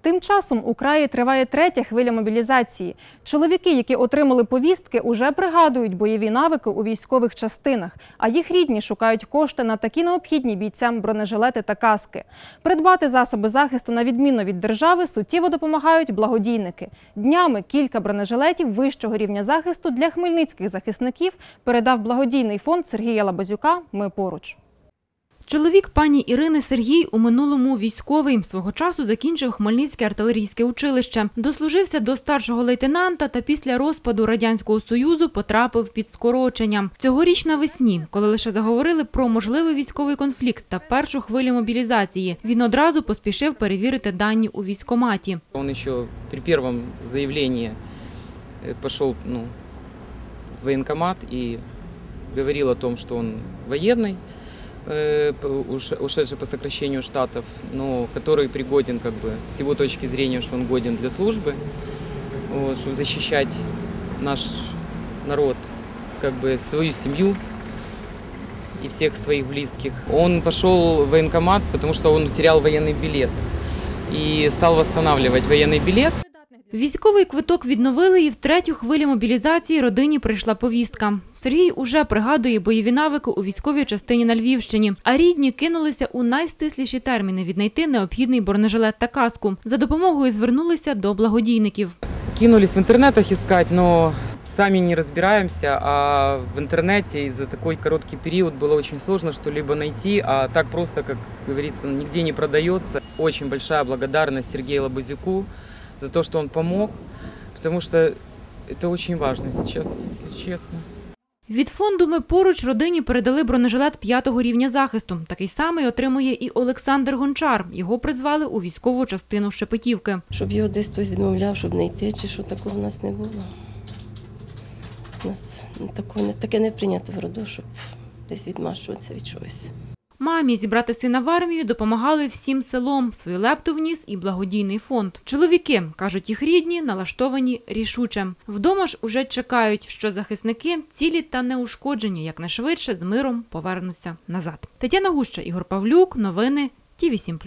Тим часом у краї триває третя хвиля мобілізації. Чоловіки, які отримали повістки, уже пригадують бойові навики у військових частинах, а їх рідні шукають кошти на такі необхідні бійцям бронежилети та каски. Придбати засоби захисту на відміну від держави суттєво допомагають благодійники. Днями кілька бронежилетів вищого рівня захисту для хмельницьких захисників передав благодійний фонд Сергія Лабазюка. Ми поруч. Чоловік пані Ірини Сергій у минулому військовий. Свого часу закінчив Хмельницьке артилерійське училище. Дослужився до старшого лейтенанта та після розпаду Радянського Союзу потрапив під скорочення. Цьогоріч навесні, коли лише заговорили про можливий військовий конфлікт та першу хвилю мобілізації, він одразу поспішив перевірити дані у військкоматі. Он еще при первом заявлении э, пошел ну, в военкомат и говорил о том, что он военный, э, п- уш- Ушедший по сокращению штатов, но который пригоден как бы с его точки зрения, что он годен для службы, вот, чтобы защищать наш народ, как бы свою семью и всех своих близких. Он пошел в военкомат, потому что он утерял военный билет и стал восстанавливать военный билет. Військовий квиток відновили і в третю хвилю мобілізації родині прийшла повістка. Сергій уже пригадує бойові навики у військовій частині на Львівщині, а рідні кинулися у найстисліші терміни віднайти необхідний бронежилет та каску. За допомогою звернулися до благодійників. Кинулись в интернетах искать, но сами не разбираемся, а в интернете за такой короткий период было очень сложно что-либо найти, а так просто, как говорится, нигде не продается. Очень большая благодарность Сергею Лабазюку за то, что он помог, потому что это очень важно сейчас, если честно. Від фонду ми поруч родині передали бронежилет п'ятого рівня захисту. Такий самий отримує і Олександр Гончар. Його призвали у військову частину Шепетівки. Щоб його десь хтось відмовляв, щоб не йти, чи що такого в нас не було. У нас такого, таке не прийнято в роду, щоб десь відмашуватися від чогось. Мамі зібрати сина в армію допомагали всім селом. Свою лепту вніс і благодійний фонд. Чоловіки, кажуть їх рідні, налаштовані рішуче. Вдома ж уже чекають, що захисники цілі та неушкоджені якнайшвидше з миром повернуться назад. Тетяна Гуща, Ігор Павлюк, новини Ті 7